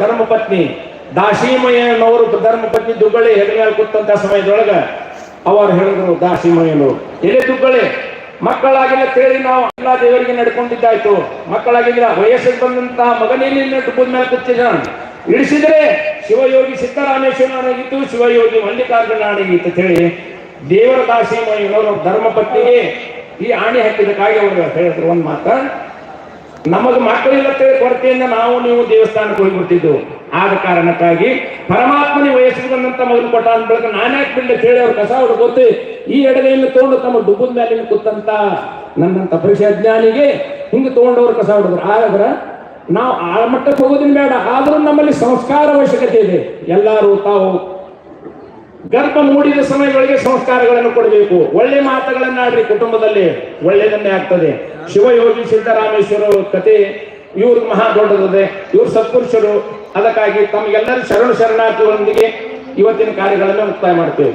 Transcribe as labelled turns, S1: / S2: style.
S1: ಧರ್ಮಪತ್ನಿ ದಾಶಿಮಯ್ಯನವರು ಧರ್ಮಪತ್ನಿ ದುಗ್ಗಳಿ ಹೆಗಲ ಕೂತಂತ ಸಮಯದೊಳಗ ಅವರು ಹೇಳಿದ್ರು ದಾಶಿಮಯ್ಯನವರು ಎಲೆ ದುಗ್ಗಳಿ ಮಕ್ಕಳಾಗಿಲ್ಲ ತೇಳಿ ನಾವು ಎಲ್ಲ ದೇವರಿಗೆ ನಡ್ಕೊಂಡಿದ್ದಾಯ್ತು. ಮಕ್ಕಳಾಗಿಲ್ಲ ವಯಸ್ಸಿಗೆ ಬಂದಂತಹ ಮಗನೇಲಿ ಟುಬ್ಬದ ಮೇಲೆ ಕೂತಿದ್ದ ಇಳಿಸಿದ್ರೆ ಶಿವಯೋಗಿ ಸಿದ್ದರಾಮೇಶ್ವರನಾಗಿತ್ತು ಶಿವಯೋಗಿ ಅಂತ ಹೇಳಿ ದೇವರ ದಾಸಿಮಯ್ಯನವರು ಧರ್ಮಪತ್ನಿಗೆ ಈ ಆಣೆ ಹಾಕಿದಕ್ಕಾಗಿ ಅವರು ಹೇಳಿದ್ರು ಒಂದು ಮಾತ. ನಮಗೆ ಮಕ್ಕಳಿಲ್ಲ ಕೊರತೆಯಿಂದ ನಾವು ನೀವು ದೇವಸ್ಥಾನಕ್ಕೆ ಹೋಗಿಬಿಡ್ತಿದ್ದೆವು. ಆದ ಕಾರಣಕ್ಕಾಗಿ ಪರಮಾತ್ಮನಿ ವಯಸ್ಸಿಗೆ ಬಂದಂತ ಮಗನ ಕೊಟ್ಟ ಅಂದ ಬಳಿಕ ನಾನ್ಯಾಕೆ ಬಿಡ್ಲಿ ಹೇಳಿ ಅವ್ರು ಕಸ ಹುಡುಗುತ್ತೆ ಈ ಎಡಗೈಯನ್ನು ತಗೊಂಡು ತಮ್ಮ ಡುಬ್ಬದ ಮೇಲೆ ಕೂತಂತ ನನ್ನಂತ ಪರಿಷೆ ಅಜ್ಞಾನಿಗೆ ಹಿಂಗೆ ತಗೊಂಡವ್ರು ಕಸ ಹುಡುಗರು ಆದ್ರ ನಾವು ಆಳಮಟ್ಟಕ್ಕೆ ಹೋಗೋದಿನ ಬೇಡ, ಆದರೂ ನಮ್ಮಲ್ಲಿ ಸಂಸ್ಕಾರ ಅವಶ್ಯಕತೆ ಇದೆ. ಎಲ್ಲರೂ ತಾವು ಗರ್ಭ ಮೂಡಿದ ಸಮಯಗಳಿಗೆ ಸಂಸ್ಕಾರಗಳನ್ನು ಕೊಡಬೇಕು. ಒಳ್ಳೆ ಮಾತುಗಳನ್ನಾಡ್ರಿ ಕುಟುಂಬದಲ್ಲಿ. ಒಳ್ಳೆಯದನ್ನೇ ಆಗ್ತದೆ. ಶಿವಯೋಗಿ ಸಿದ್ದರಾಮೇಶ್ವರ ಕತೆ ಇವ್ರಿಗೆ ಮಹಾ ದೊಡ್ಡದಿದೆ, ಇವ್ರು ಸತ್ಪುರುಷರು, ಅದಕ್ಕಾಗಿ ತಮಗೆಲ್ಲರೂ ಶರಣ ಶರಣಾರ್ಥಿಗಳೊಂದಿಗೆ ಇವತ್ತಿನ ಕಾರ್ಯಗಳನ್ನು ಮುಕ್ತಾಯ ಮಾಡ್ತೇವೆ.